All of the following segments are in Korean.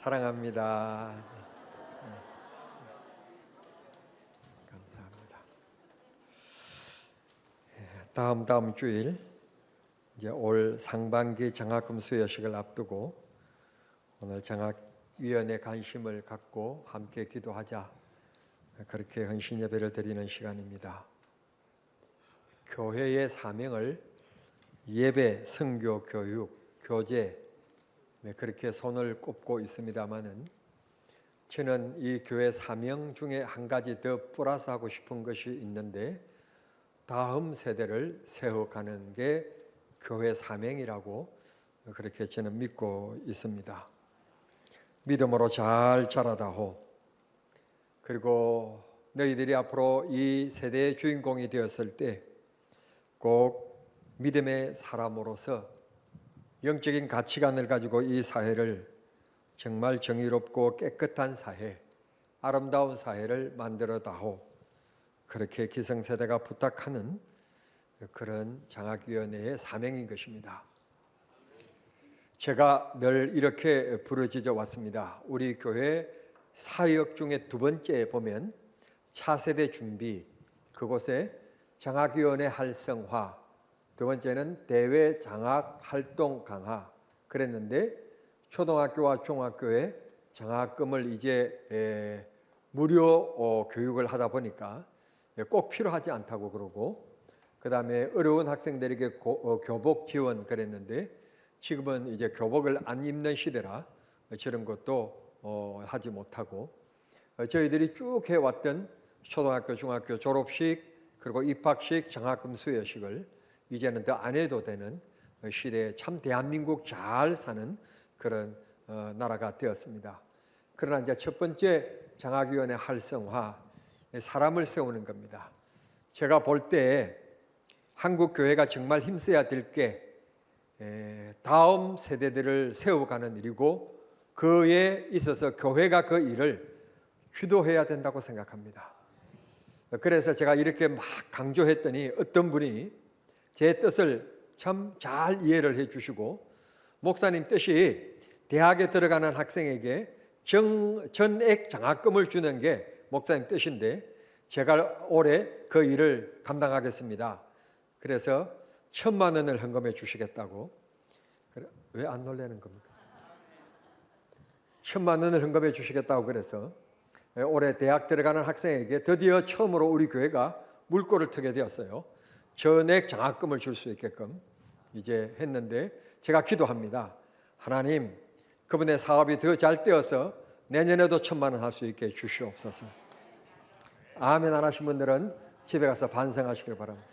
사랑합니다. 네. 감사합니다. 예, 다음 다음 주일 이제 올 상반기 장학금 수여식을 앞두고 오늘 장학위원회 관심을 갖고 함께 기도하자 그렇게 헌신 예배를 드리는 시간입니다. 교회의 사명을 예배, 선교, 교육, 교제 네, 그렇게 손을 꼽고 있습니다만은 저는 이 교회 사명 중에 한 가지 더 플러스 하고 싶은 것이 있는데 다음 세대를 세워가는 게 교회 사명이라고 그렇게 저는 믿고 있습니다. 믿음으로 잘 자라다호 그리고 너희들이 앞으로 이 세대의 주인공이 되었을 때 꼭 믿음의 사람으로서 영적인 가치관을 가지고 이 사회를 정말 정의롭고 깨끗한 사회, 아름다운 사회를 만들어다오. 그렇게 기성세대가 부탁하는 그런 장학위원회의 사명인 것입니다. 제가 늘 이렇게 부르짖어 왔습니다. 우리 교회 사역 중에 두 번째 보면 차세대 준비, 그곳에 장학위원회 활성화, 두 번째는 대외 장학 활동 강화. 그랬는데 초등학교와 중학교에 장학금을 이제 에, 무료 어, 교육을 하다 보니까 꼭 필요하지 않다고 그러고 그 다음에 어려운 학생들에게 고, 어, 교복 지원 그랬는데 지금은 이제 교복을 안 입는 시대라 저런 것도 어, 하지 못하고 어, 저희들이 쭉 해왔던 초등학교, 중학교 졸업식 그리고 입학식, 장학금 수여식을 이제는 더 안 해도 되는 시대에 참 대한민국 잘 사는 그런 어, 나라가 되었습니다. 그러나 이제 첫 번째 장학위원회 활성화, 사람을 세우는 겁니다. 제가 볼 때 한국 교회가 정말 힘써야 될 게 다음 세대들을 세워가는 일이고 그에 있어서 교회가 그 일을 주도해야 된다고 생각합니다. 그래서 제가 이렇게 막 강조했더니 어떤 분이 제 뜻을 참 잘 이해를 해 주시고 목사님 뜻이 대학에 들어가는 학생에게 정, 전액 장학금을 주는 게 목사님 뜻인데 제가 올해 그 일을 감당하겠습니다. 그래서 천만 원을 헌금해 주시겠다고 왜안 놀라는 겁니까? 천만 원을 헌금해 주시겠다고 그래서 올해 대학 들어가는 학생에게 드디어 처음으로 우리 교회가 물꼬를 트게 되었어요. 전액 장학금을 줄 수 있게끔 이제 했는데 제가 기도합니다. 하나님, 그분의 사업이 더 잘 되어서 내년에도 천만 원 할 수 있게 주시옵소서. 아멘 안 하신 분들은 집에 가서 반성하시길 바랍니다.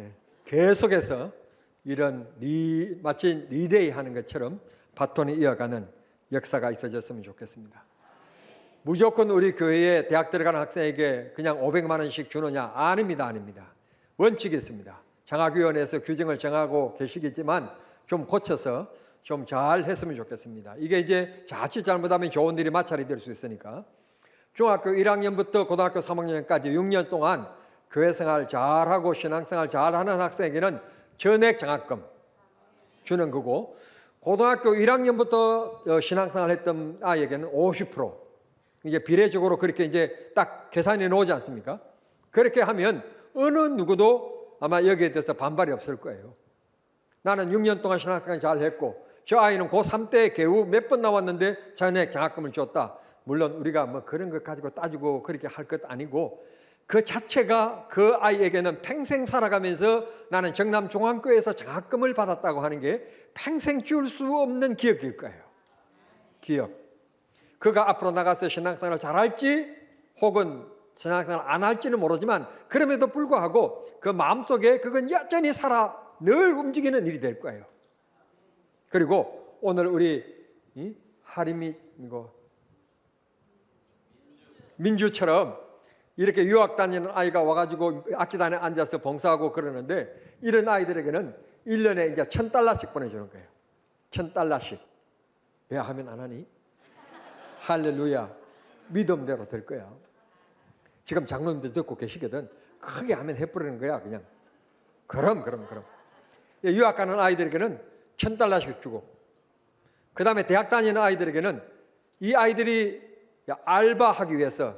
예, 계속해서 이런 리, 마치 리레이 하는 것처럼 바톤이 이어가는 역사가 있어졌으면 좋겠습니다. 무조건 우리 교회에 대학 들어가는 학생에게 그냥 500만 원씩 주느냐? 아닙니다, 아닙니다. 원칙이 있습니다. 장학위원회에서 규정을 정하고 계시겠지만 좀 고쳐서 좀 잘 했으면 좋겠습니다. 이게 이제 자칫 잘못하면 좋은 일이 마찰이 될 수 있으니까 중학교 1학년부터 고등학교 3학년까지 6년 동안 교회 생활 잘하고 신앙생활 잘하는 학생에게는 전액 장학금 주는 거고 고등학교 1학년부터 신앙생활 했던 아이에게는 50% 이제 비례적으로 그렇게 이제 딱 계산해 놓지 않습니까? 그렇게 하면 어느 누구도 아마 여기에 대해서 반발이 없을 거예요. 나는 6년 동안 신학생활 잘 했고 저 아이는 고3 때 개우 몇 번 나왔는데 전액 장학금을 줬다. 물론 우리가 뭐 그런 것 가지고 따지고 그렇게 할 것 아니고 그 자체가 그 아이에게는 평생 살아가면서 나는 정남 중앙교회에서 장학금을 받았다고 하는 게 평생 줄수 없는 기억일 거예요. 기억. 그가 앞으로 나가서 신앙생활을 잘할지 혹은 신앙생활 안 할지는 모르지만 그럼에도 불구하고 그 마음속에 그건 여전히 살아 늘 움직이는 일이 될 거예요. 그리고 오늘 우리 하림이 이거 민주처럼 이렇게 유학 다니는 아이가 와가지고 악기단에 앉아서 봉사하고 그러는데 이런 아이들에게는 1년에 이제 천 달러씩 보내주는 거예요. 천 달러씩. 왜 하면 안 하니? 할렐루야. 믿음대로 될 거야. 지금 장로님들 듣고 계시거든. 크게 하면 해버리는 거야, 그냥. 그럼, 그럼, 그럼. 유학 가는 아이들에게는 천 달러씩 주고, 그 다음에 대학 다니는 아이들에게는 이 아이들이 알바하기 위해서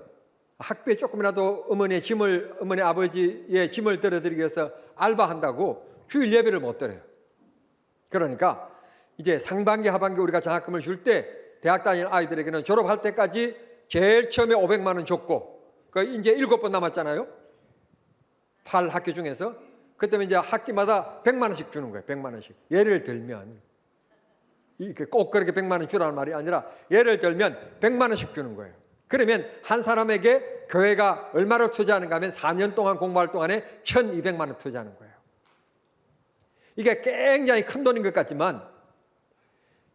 학비에 조금이라도 어머니의 짐을 어머니 아버지의 짐을 들어드리기 위해서 알바한다고 주일 예배를 못 드려요. 그러니까 이제 상반기 하반기 우리가 장학금을 줄 때 대학 다니는 아이들에게는 졸업할 때까지 제일 처음에 500만 원 줬고 그 이제 일곱 번 남았잖아요. 8 학기 중에서 그때면 이제 학기마다 100만 원씩 주는 거예요. 100만 원씩. 예를 들면 이게 꼭 그렇게 100만 원 주라는 말이 아니라 예를 들면 100만 원씩 주는 거예요. 그러면 한 사람에게 교회가 얼마를 투자하는가 하면 4년 동안 공부할 동안에 1200만 원 투자하는 거예요. 이게 굉장히 큰 돈인 것 같지만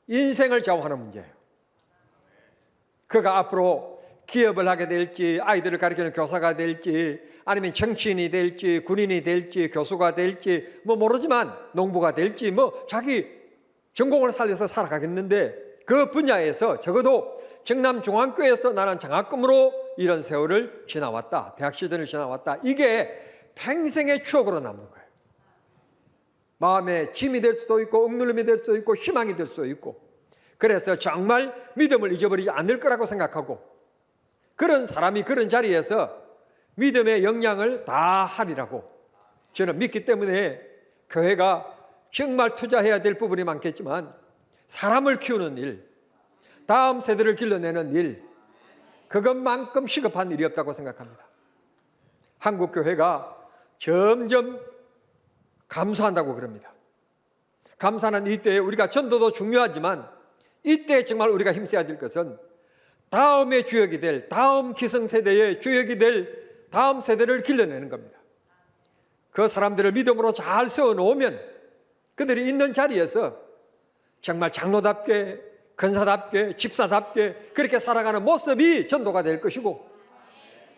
인생을 좌우하는 문제예요. 그가 앞으로 기업을 하게 될지 아이들을 가르치는 교사가 될지 아니면 정치인이 될지 군인이 될지 교수가 될지 뭐 모르지만 농부가 될지 뭐 자기 전공을 살려서 살아가겠는데 그 분야에서 적어도 정남 중앙교회에서 나는 장학금으로 이런 세월을 지나왔다. 대학 시절을 지나왔다. 이게 평생의 추억으로 남는 거예요. 마음의 짐이 될 수도 있고 억눌림이 될 수도 있고 희망이 될 수도 있고 그래서 정말 믿음을 잊어버리지 않을 거라고 생각하고 그런 사람이 그런 자리에서 믿음의 영향을 다 하리라고 저는 믿기 때문에 교회가 정말 투자해야 될 부분이 많겠지만 사람을 키우는 일, 다음 세대를 길러내는 일, 그것만큼 시급한 일이 없다고 생각합니다. 한국 교회가 점점 감사한다고 그럽니다. 감사는 이때에 우리가 전도도 중요하지만 이때 정말 우리가 힘써야 될 것은 다음의 주역이 될 다음 기성세대의 주역이 될 다음 세대를 길러내는 겁니다. 그 사람들을 믿음으로 잘 세워놓으면 그들이 있는 자리에서 정말 장로답게 근사답게 집사답게 그렇게 살아가는 모습이 전도가 될 것이고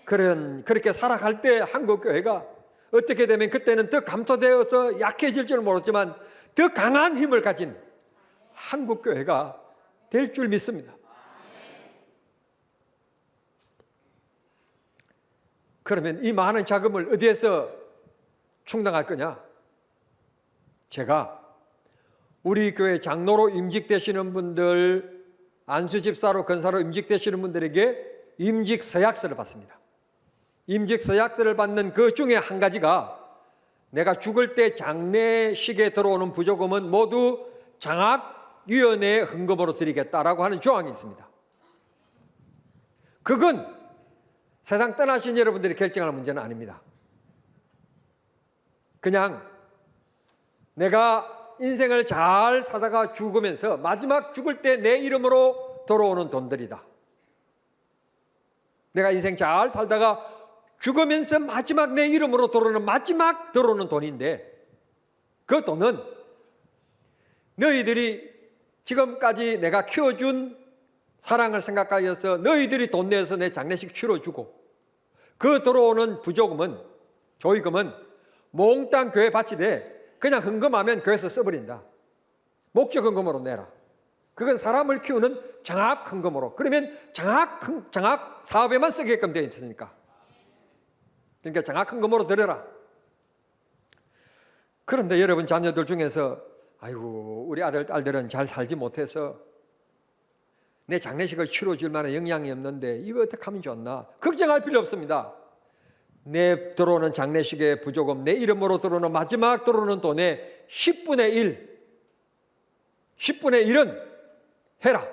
그런 그렇게 살아갈 때 한국 교회가 어떻게 되면 그때는 더 감소되어서 약해질 줄 모르지만 더 강한 힘을 가진 한국 교회가 될 줄 믿습니다. 그러면 이 많은 자금을 어디에서 충당할 거냐? 제가 우리 교회 장로로 임직되시는 분들, 안수 집사로 건사로 임직되시는 분들에게 임직 서약서를 받습니다. 임직 서약서를 받는 그 중에 한 가지가 내가 죽을 때 장례식에 들어오는 부조금은 모두 장학위원회에 헌금으로 드리겠다라고 하는 조항이 있습니다. 그건 세상 떠나신 여러분들이 결정할 문제는 아닙니다. 그냥 내가 인생을 잘 사다가 죽으면서 마지막 죽을 때 내 이름으로 돌아오는 돈들이다. 내가 인생 잘 살다가 죽으면서 마지막 내 이름으로 들어오는 마지막 들어오는 돈인데 그 돈은 너희들이 지금까지 내가 키워준 사랑을 생각하여서 너희들이 돈 내서 내 장례식 치러주고 그 들어오는 부조금은 조의금은 몽땅 교회 바치되 그냥 헌금하면 교회에서 써버린다. 목적 헌금으로 내라. 그건 사람을 키우는 장학 헌금으로. 그러면 장학 장학 사업에만 쓰게끔 되어 있으니까. 그러니까 장학 헌금으로 드려라. 그런데 여러분 자녀들 중에서 아이고 우리 아들 딸들은 잘 살지 못해서 내 장례식을 치러줄 만한 영향이 없는데 이거 어떻게 하면 좋나? 걱정할 필요 없습니다. 내 들어오는 장례식의 부조금, 내 이름으로 들어오는 마지막 들어오는 돈의 10분의 1, 10분의 1은 해라.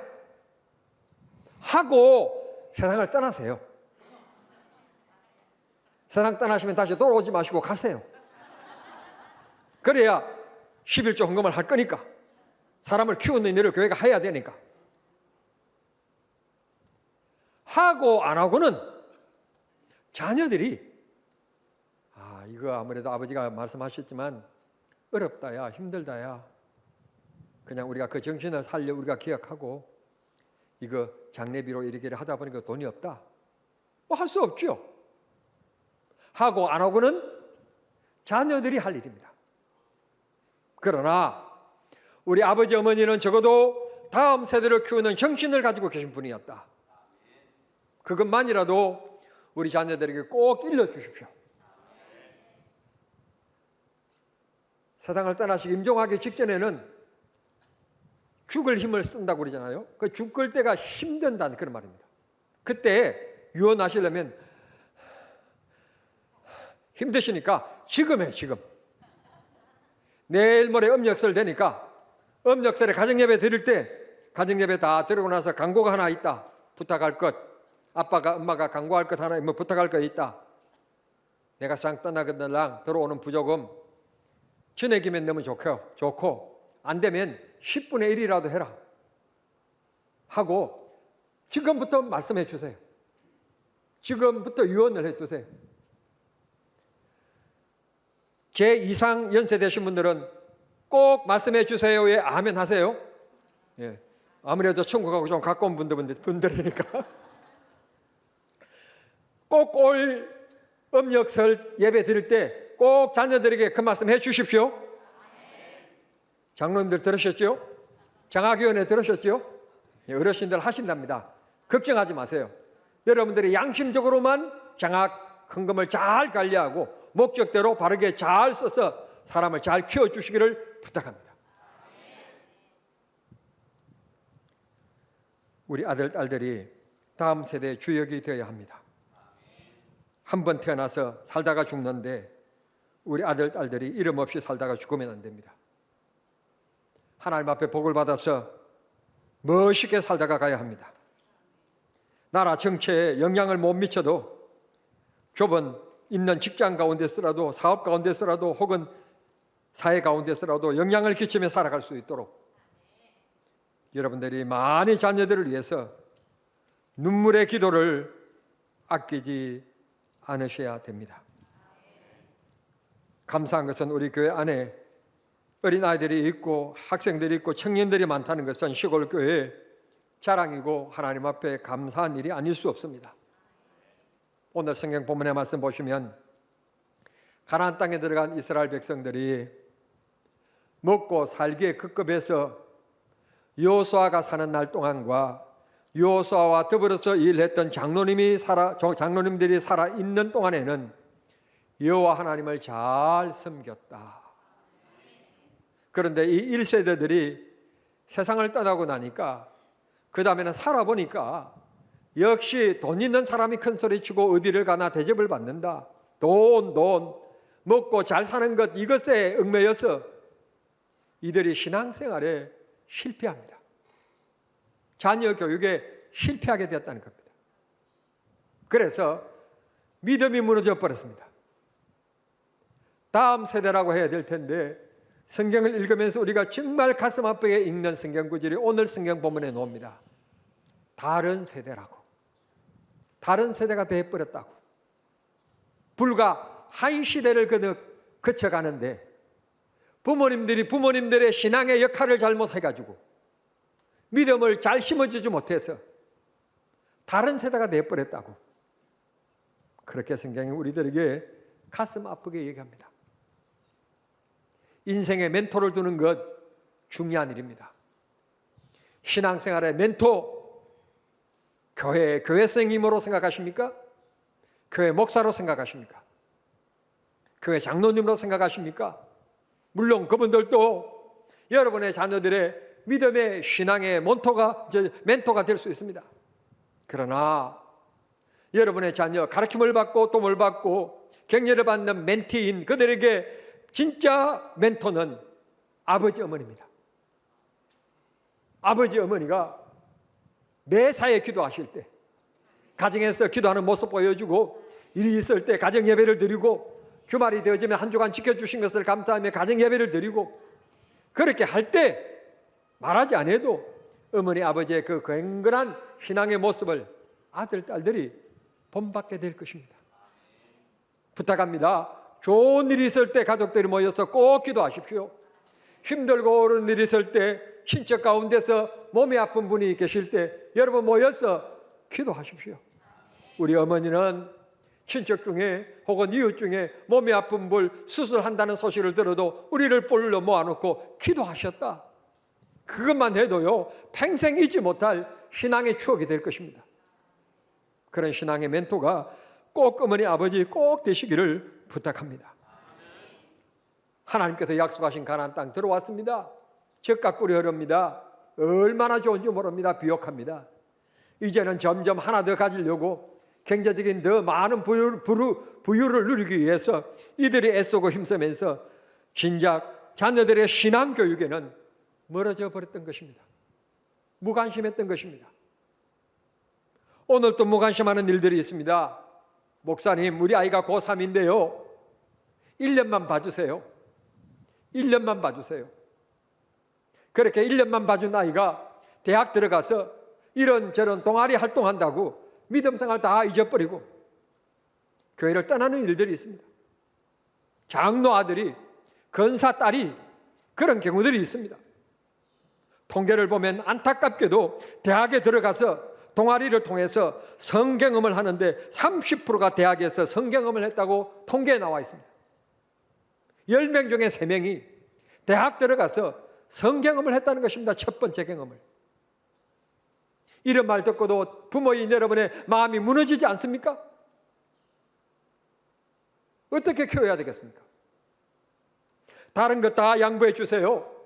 하고 세상을 떠나세요. 세상 떠나시면 다시 돌아오지 마시고 가세요. 그래야 11조 헌금을 할 거니까. 사람을 키우는 일을 교회가 해야 되니까. 하고 안 하고는 자녀들이 아 이거 아무래도 아버지가 말씀하셨지만 어렵다야 힘들다야. 그냥 우리가 그 정신을 살려 우리가 기억하고 이거 장례비로 이렇게 하다 보니까 돈이 없다. 뭐 할 수 없죠. 하고 안 하고는 자녀들이 할 일입니다. 그러나 우리 아버지 어머니는 적어도 다음 세대를 키우는 정신을 가지고 계신 분이었다 그것만이라도 우리 자녀들에게 꼭 일러 주십시오. 세상을 떠나시기 임종하기 직전에는 죽을 힘을 쓴다고 그러잖아요. 그 죽을 때가 힘든다는 그런 말입니다. 그때 유언하시려면 힘드시니까 지금 해, 지금. 내일 모레 음력설 되니까 음력설에 가정예배 드릴 때 가정예배 다 드리고 나서 광고가 하나 있다. 부탁할 것. 아빠가 엄마가 광고할 것 하나 뭐 부탁할 거 있다. 내가 쌍 떠나거들랑 들어오는 부조금 지내기면 너무 좋고 좋고 안 되면 10분의 1이라도 해라. 하고 지금부터 말씀해 주세요. 지금부터 유언을 해 주세요. 제 이상 연세 되신 분들은 꼭 말씀해 주세요에 아멘 하세요. 예. 아무래도 천국하고 좀 가까운 분들 분들이니까 꼭 올 음력설 예배 드릴 때 꼭 자녀들에게 그 말씀 해 주십시오. 장로님들 들으셨죠? 장학위원회 들으셨죠? 예, 어르신들 하신답니다. 걱정하지 마세요. 여러분들이 양심적으로만 장학 헌금을 잘 관리하고 목적대로 바르게 잘 써서 사람을 잘 키워주시기를 부탁합니다. 우리 아들, 딸들이 다음 세대의 주역이 되어야 합니다. 한 번 태어나서 살다가 죽는데 우리 아들, 딸들이 이름 없이 살다가 죽으면 안 됩니다. 하나님 앞에 복을 받아서 멋있게 살다가 가야 합니다. 나라 정치에 영향을 못 미쳐도 좁은 있는 직장 가운데서라도 사업 가운데서라도 혹은 사회 가운데서라도 영향을 끼치며 살아갈 수 있도록 여러분들이 많이 자녀들을 위해서 눈물의 기도를 아끼지 않으셔야 됩니다. 감사한 것은 우리 교회 안에 어린 아이들이 있고 학생들이 있고 청년들이 많다는 것은 시골 교회의 자랑이고 하나님 앞에 감사한 일이 아닐 수 없습니다. 오늘 성경 본문의 말씀 보시면 가나안 땅에 들어간 이스라엘 백성들이 먹고 살기에 급급해서 요수아가 사는 날 동안과 요수아와 더불어서 일했던 장로님이 살아 장로님들이 살아 있는 동안에는 여호와 하나님을 잘 섬겼다. 그런데 이 1세대들이 세상을 떠나고 나니까 그 다음에는 살아보니까 역시 돈 있는 사람이 큰 소리 치고 어디를 가나 대접을 받는다. 돈, 돈, 먹고 잘 사는 것 이것에 얽매여서 이들이 신앙생활에 실패합니다. 자녀 교육에 실패하게 되었다는 겁니다. 그래서 믿음이 무너져 버렸습니다. 다음 세대라고 해야 될 텐데 성경을 읽으면서 우리가 정말 가슴 아프게 읽는 성경 구절이 오늘 성경 본문에 나옵니다. 다른 세대라고. 다른 세대가 되어버렸다고. 불과 한 시대를 거쳐가는데 부모님들이 부모님들의 신앙의 역할을 잘못해가지고 믿음을 잘 심어주지 못해서 다른 세대가 되어버렸다고. 그렇게 성경이 우리들에게 가슴 아프게 얘기합니다. 인생의 멘토를 두는 것 중요한 일입니다. 신앙생활의 멘토, 교회 교회생님으로 생각하십니까? 교회 목사로 생각하십니까? 교회 장로님으로 생각하십니까? 물론 그분들도 여러분의 자녀들의 믿음의 신앙의 멘토가 멘토가 될 수 있습니다. 그러나 여러분의 자녀 가르침을 받고 도움을 받고 격려를 받는 멘티인 그들에게 진짜 멘토는 아버지 어머니입니다. 아버지 어머니가 매사에 기도하실 때 가정에서 기도하는 모습 보여주고 일이 있을 때 가정 예배를 드리고 주말이 되어지면 한 주간 지켜주신 것을 감사하며 가정 예배를 드리고 그렇게 할 때 말하지 않아도 어머니 아버지의 그 건건한 신앙의 모습을 아들 딸들이 본받게 될 것입니다. 부탁합니다. 좋은 일이 있을 때 가족들이 모여서 꼭 기도하십시오. 힘들고 어려운 일이 있을 때 친척 가운데서 몸이 아픈 분이 계실 때 여러분 모여서 기도하십시오. 우리 어머니는 친척 중에 혹은 이웃 중에 몸이 아픈 분 수술한다는 소식을 들어도 우리를 불러 모아놓고 기도하셨다. 그것만 해도요 평생 잊지 못할 신앙의 추억이 될 것입니다. 그런 신앙의 멘토가 꼭 어머니 아버지 꼭 되시기를 부탁합니다. 하나님께서 약속하신 가나안 땅 들어왔습니다. 적과 꿀이 흐릅니다. 얼마나 좋은지 모릅니다. 비옥합니다. 이제는 점점 하나 더 가지려고 경제적인 더 많은 부유, 부유, 부유를 누리기 위해서 이들이 애쓰고 힘쓰면서 진작 자녀들의 신앙 교육에는 멀어져 버렸던 것입니다. 무관심했던 것입니다. 오늘 또 무관심하는 일들이 있습니다. 목사님, 우리 아이가 고3인데요. 1년만 봐주세요. 1년만 봐주세요. 그렇게 1년만 봐준 아이가 대학 들어가서 이런저런 동아리 활동한다고 믿음 생활 다 잊어버리고 교회를 떠나는 일들이 있습니다. 장로 아들이 건사 딸이 그런 경우들이 있습니다. 통계를 보면 안타깝게도 대학에 들어가서 동아리를 통해서 성경음을 하는데 30%가 대학에서 성경음을 했다고 통계에 나와 있습니다. 10명 중에 3명이 대학 들어가서 성경음을 했다는 것입니다. 첫 번째 경험을. 이런 말 듣고도 부모인 여러분의 마음이 무너지지 않습니까? 어떻게 키워야 되겠습니까? 다른 것 다 양보해 주세요.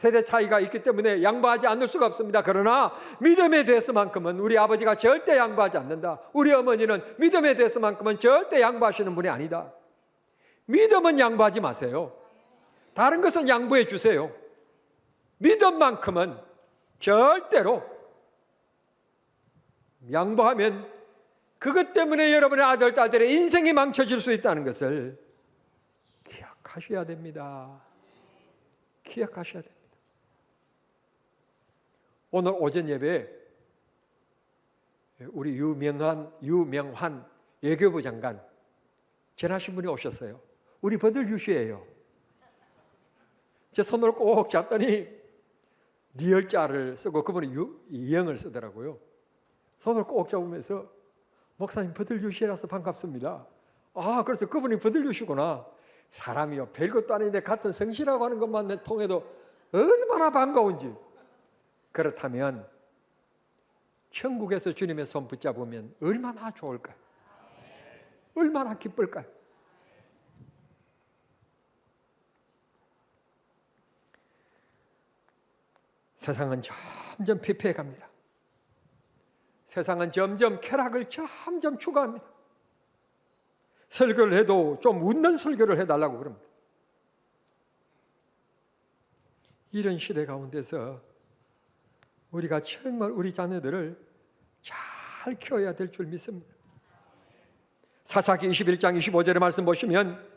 세대 차이가 있기 때문에 양보하지 않을 수가 없습니다. 그러나 믿음에 대해서만큼은 우리 아버지가 절대 양보하지 않는다. 우리 어머니는 믿음에 대해서만큼은 절대 양보하시는 분이 아니다. 믿음은 양보하지 마세요. 다른 것은 양보해 주세요. 믿음만큼은 절대로 양보하면 그것 때문에 여러분의 아들, 딸들의 인생이 망쳐질 수 있다는 것을 기억하셔야 됩니다. 기억하셔야 됩니다. 오늘 오전 예배에 우리 유명한 유명환 외교부 장관 전하신 분이 오셨어요. 우리 버들유 씨예요. 제 손을 꼭 잡더니 리얼자를 쓰고 그분이 유, 이영을 쓰더라고요. 손을 꼭 잡으면서 목사님 버들유 씨라서 반갑습니다. 아 그래서 그분이 버들유 씨구나. 사람이요 별것도 아닌데 같은 성씨라고 하는 것만 통해도 얼마나 반가운지. 그렇다면 천국에서 주님의 손 붙잡으면 얼마나 좋을까요? 얼마나 기쁠까요? 세상은 점점 피폐해 갑니다. 세상은 점점 쾌락을 점점 추구합니다. 설교를 해도 좀 웃는 설교를 해달라고 그럽니다. 이런 시대 가운데서 우리가 정말 우리 자녀들을 잘 키워야 될 줄 믿습니다. 사사기 21장 25절의 말씀 보시면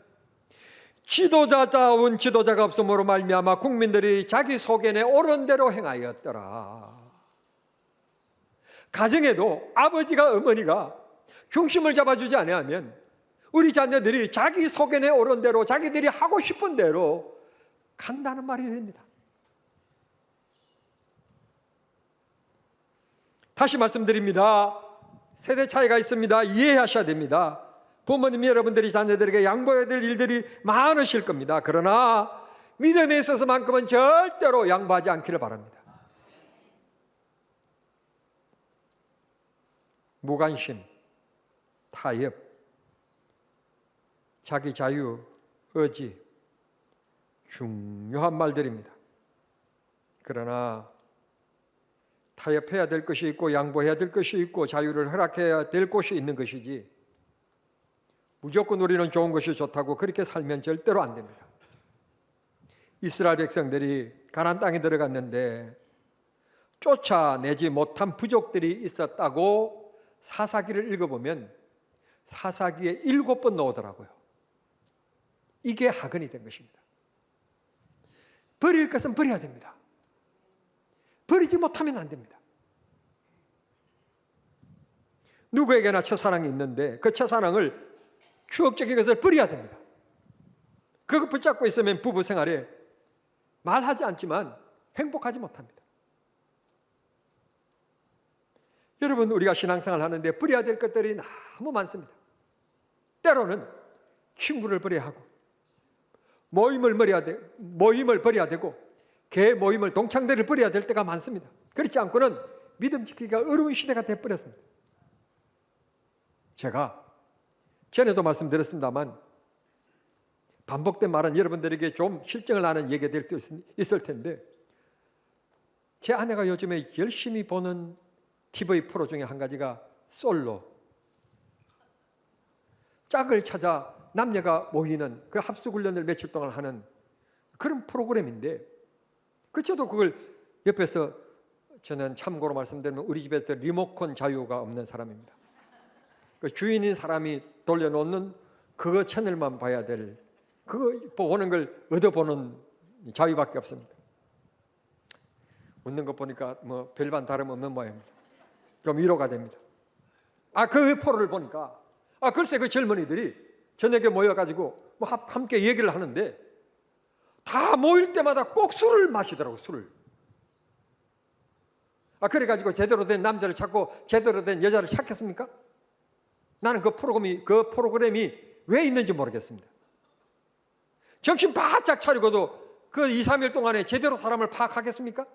지도자다운 지도자가 없음으로 말미암아 국민들이 자기 소견에 옳은 대로 행하였더라. 가정에도 아버지가 어머니가 중심을 잡아주지 않으면 우리 자녀들이 자기 소견에 옳은 대로 자기들이 하고 싶은 대로 간다는 말이 됩니다. 다시 말씀드립니다. 세대 차이가 있습니다. 이해하셔야 됩니다. 부모님 여러분들이 자녀들에게 양보해야 될 일들이 많으실 겁니다. 그러나 믿음에 있어서만큼은 절대로 양보하지 않기를 바랍니다. 무관심, 타협, 자기 자유, 의지 중요한 말들입니다. 그러나 타협해야 될 것이 있고 양보해야 될 것이 있고 자유를 허락해야 될 곳이 있는 것이지 무조건 우리는 좋은 것이 좋다고 그렇게 살면 절대로 안 됩니다. 이스라엘 백성들이 가나안 땅에 들어갔는데 쫓아내지 못한 부족들이 있었다고 사사기를 읽어보면 사사기에 일곱 번 나오더라고요. 이게 학은이 된 것입니다. 버릴 것은 버려야 됩니다. 버리지 못하면 안 됩니다. 누구에게나 첫사랑이 있는데 그 첫사랑을 추억적인 것을 버려야 됩니다. 그거 붙잡고 있으면 부부 생활에 말하지 않지만 행복하지 못합니다. 여러분 우리가 신앙생활 하는데 버려야 될 것들이 너무 많습니다. 때로는 친구를 버려야 하고 모임을 버려야 돼 모임을 버려야 되고 개 모임을 동창들을 버려야 될 때가 많습니다. 그렇지 않고는 믿음 지키기가 어려운 시대가 돼 버렸습니다. 제가 전에도 말씀드렸습니다만 반복된 말은 여러분들에게 좀 실증을 나는 얘기가 될 수 있을 텐데 제 아내가 요즘에 열심히 보는 TV 프로 중에 한 가지가 솔로. 짝을 찾아 남녀가 모이는 그 합숙 훈련을 며칠 동안 하는 그런 프로그램인데 그 저도 그걸 옆에서 저는 참고로 말씀드리면 우리 집에서 리모컨 자유가 없는 사람입니다. 그 주인인 사람이 돌려놓는 그거 채널만 봐야 될 그거 보는 걸 얻어보는 자유밖에 없습니다. 웃는 것 보니까 뭐 별반 다름없는 모양입니다. 좀 위로가 됩니다. 아그 프로를 보니까 아 글쎄 그 젊은이들이 저녁에 모여가지고 뭐 합- 함께 얘기를 하는데 다 모일 때마다 꼭 술을 마시더라고 술을. 아 그래가지고 제대로 된 남자를 찾고 제대로 된 여자를 찾겠습니까? 나는 그 프로그램이 그 프로그램이 왜 있는지 모르겠습니다. 정신 바짝 차리고도 그 2, 3일 동안에 제대로 사람을 파악하겠습니까?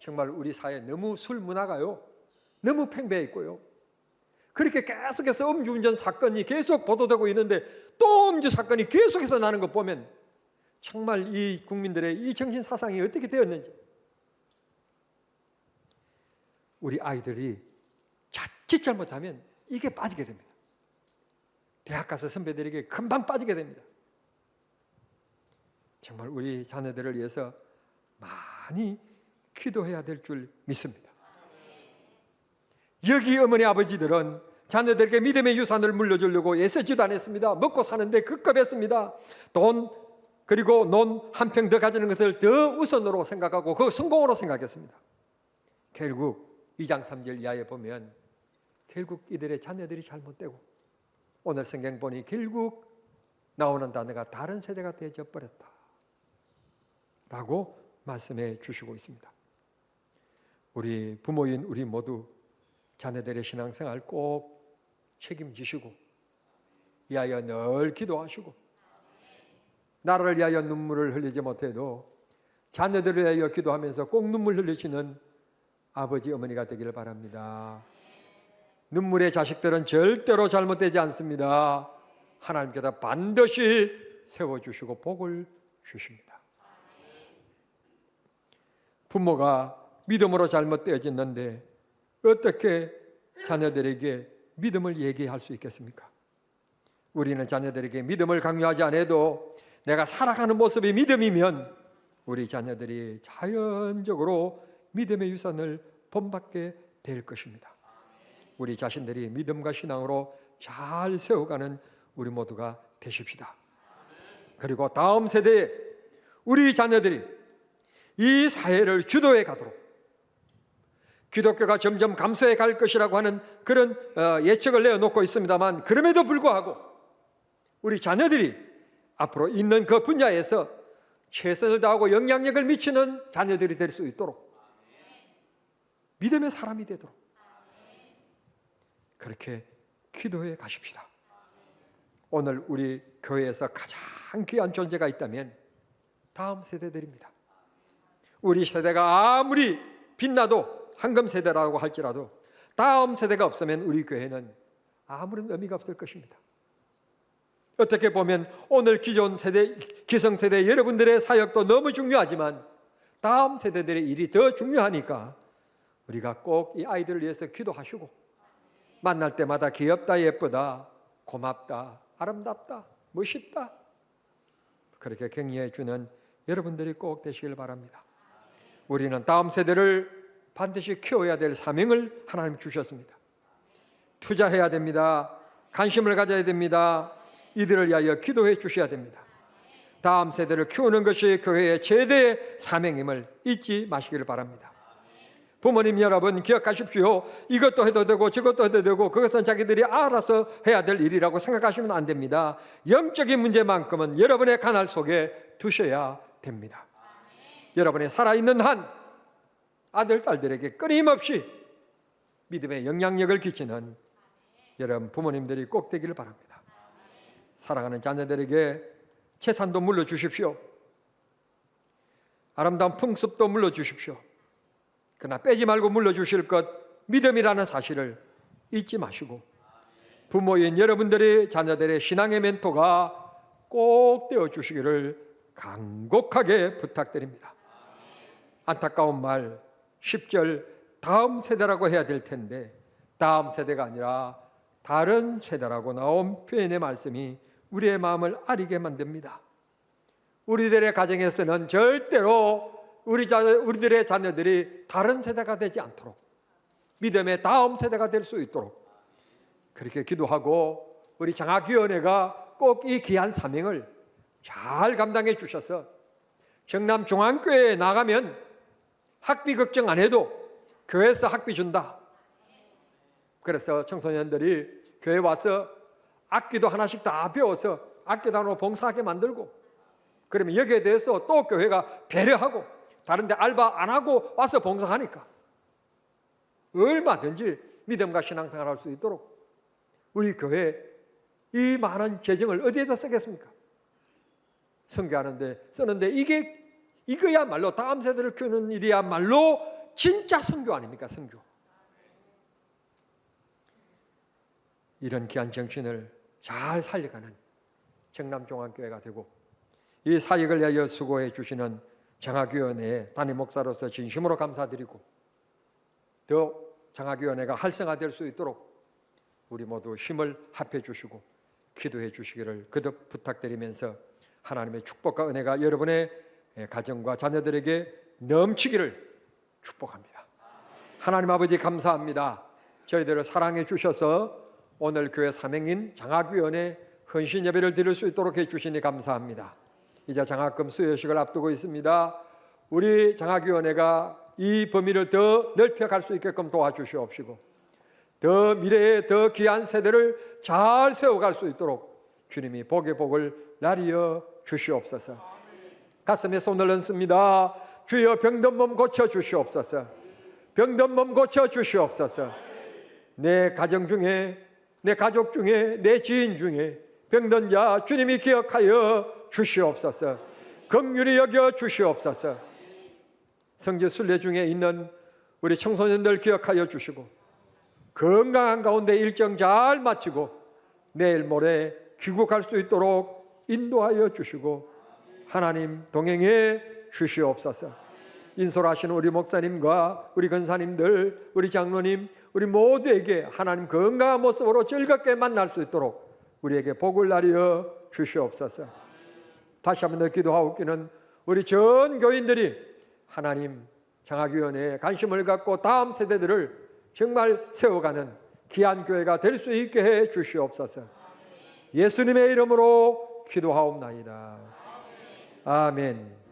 정말 우리 사회 너무 술 문화가요. 너무 팽배해 있고요. 그렇게 계속해서 음주운전 사건이 계속 보도되고 있는데 또 음주 사건이 계속해서 나는 것 보면 정말 이 국민들의 이 정신 사상이 어떻게 되었는지 우리 아이들이 자칫 잘못하면 이게 빠지게 됩니다. 대학 가서 선배들에게 금방 빠지게 됩니다. 정말 우리 자녀들을 위해서 많이 기도해야 될 줄 믿습니다. 여기 어머니 아버지들은 자녀들에게 믿음의 유산을 물려주려고 애쓰지도 않았습니다. 먹고 사는데 급급했습니다. 돈 그리고 논 한 평 더 가지는 것을 더 우선으로 생각하고 그 성공으로 생각했습니다. 결국 2장 3절 이하에 보면 결국 이들의 자녀들이 잘못되고 오늘 성경 보니 결국 나오는 단어가 다른 세대가 되어 버렸다. 라고 말씀해 주시고 있습니다. 우리 부모인 우리 모두 자녀들의 신앙생활 꼭 책임지시고 이하여 늘 기도하시고 나라를 위하여 눈물을 흘리지 못해도 자녀들을 위하여 기도하면서 꼭 눈물 흘리시는 아버지 어머니가 되기를 바랍니다. 눈물의 자식들은 절대로 잘못되지 않습니다. 하나님께서 반드시 세워주시고 복을 주십니다. 부모가 믿음으로 잘못되어졌는데 어떻게 자녀들에게 믿음을 얘기할 수 있겠습니까? 우리는 자녀들에게 믿음을 강요하지 않아도 내가 살아가는 모습이 믿음이면 우리 자녀들이 자연적으로 믿음의 유산을 본받게 될 것입니다. 우리 자신들이 믿음과 신앙으로 잘 세워가는 우리 모두가 되십시다. 그리고 다음 세대에 우리 자녀들이 이 사회를 주도해 가도록 기독교가 점점 감소해 갈 것이라고 하는 그런 어, 예측을 내어놓고 있습니다만 그럼에도 불구하고 우리 자녀들이 앞으로 있는 그 분야에서 최선을 다하고 영향력을 미치는 자녀들이 될 수 있도록 믿음의 사람이 되도록 그렇게 기도해 가십시다. 오늘 우리 교회에서 가장 귀한 존재가 있다면 다음 세대들입니다. 우리 세대가 아무리 빛나도 황금 세대라고 할지라도 다음 세대가 없으면 우리 교회는 아무런 의미가 없을 것입니다. 어떻게 보면 오늘 기존 세대, 기성 세대 여러분들의 사역도 너무 중요하지만 다음 세대들의 일이 더 중요하니까 우리가 꼭 이 아이들을 위해서 기도하시고 만날 때마다 귀엽다, 예쁘다, 고맙다, 아름답다, 멋있다 그렇게 격려해 주는 여러분들이 꼭 되시길 바랍니다. 우리는 다음 세대를 반드시 키워야 될 사명을 하나님 주셨습니다. 투자해야 됩니다. 관심을 가져야 됩니다. 이들을 위하여 기도해 주셔야 됩니다. 다음 세대를 키우는 것이 교회의 최대의 사명임을 잊지 마시기를 바랍니다. 부모님 여러분 기억하십시오. 이것도 해도 되고 저것도 해도 되고 그것은 자기들이 알아서 해야 될 일이라고 생각하시면 안 됩니다. 영적인 문제만큼은 여러분의 관할 속에 두셔야 됩니다. 여러분이 살아있는 한 아들, 딸들에게 끊임없이 믿음의 영향력을 끼치는 여러분 부모님들이 꼭 되기를 바랍니다. 사랑하는 자녀들에게 재산도 물려주십시오. 아름다운 풍습도 물려주십시오. 그러나 빼지 말고 물려주실 것 믿음이라는 사실을 잊지 마시고 부모인 여러분들이 자녀들의 신앙의 멘토가 꼭 되어 주시기를 간곡하게 부탁드립니다. 안타까운 말 10절 다음 세대라고 해야 될 텐데 다음 세대가 아니라 다른 세대라고 나온 표현의 말씀이 우리의 마음을 아리게 만듭니다. 우리들의 가정에서는 절대로 우리 자, 우리들의 자녀들이 다른 세대가 되지 않도록 믿음의 다음 세대가 될 수 있도록 그렇게 기도하고 우리 장학위원회가 꼭 이 귀한 사명을 잘 감당해 주셔서 경남 중앙교회에 나가면 학비 걱정 안 해도 교회에서 학비 준다. 그래서 청소년들이 교회 와서 악기도 하나씩 다 배워서 악기단으로 봉사하게 만들고 그러면 여기에 대해서 또 교회가 배려하고 다른데 알바 안 하고 와서 봉사하니까 얼마든지 믿음과 신앙생활 할 수 있도록 우리 교회 이 많은 재정을 어디에다 쓰겠습니까? 선교하는데 쓰는데 이게 이거야말로 다음 세대를 키우는 일이야말로 진짜 선교 아닙니까? 선교. 이런 귀한 정신을 잘 살려가는 청남종합교회가 되고 이 사역을 위하여 수고해 주시는 장학위원회 담임 목사로서 진심으로 감사드리고 더 장학위원회가 활성화될 수 있도록 우리 모두 힘을 합해 주시고 기도해 주시기를 거듭 부탁드리면서 하나님의 축복과 은혜가 여러분의 가정과 자녀들에게 넘치기를 축복합니다. 하나님 아버지 감사합니다. 저희들을 사랑해 주셔서 오늘 교회 사명인 장학위원회 헌신 예배를 드릴 수 있도록 해 주시니 감사합니다. 이제 장학금 수여식을 앞두고 있습니다. 우리 장학위원회가 이 범위를 더 넓혀갈 수 있게끔 도와주시옵시고 더 미래에 더 귀한 세대를 잘 세워갈 수 있도록 주님이 복의 복을 나리어 주시옵소서. 가슴에 손을 얹습니다. 주여 병든 몸 고쳐 주시옵소서. 병든 몸 고쳐 주시옵소서. 내 가정 중에 내 가족 중에 내 지인 중에 병든 자 주님이 기억하여 주시옵소서. 긍휼히 여겨 주시옵소서. 성지 순례 중에 있는 우리 청소년들 기억하여 주시고 건강한 가운데 일정 잘 마치고 내일 모레 귀국할 수 있도록 인도하여 주시고 하나님 동행해 주시옵소서. 인솔하시는 우리 목사님과 우리 권사님들, 우리 장로님, 우리 모두에게 하나님 건강한 모습으로 즐겁게 만날 수 있도록 우리에게 복을 나리어 주시옵소서. 다시 한번 더 기도하옵기는 우리 전 교인들이 하나님 장학위원회에 관심을 갖고 다음 세대들을 정말 세워가는 귀한 교회가 될 수 있게 해 주시옵소서. 예수님의 이름으로 기도하옵나이다. 아멘.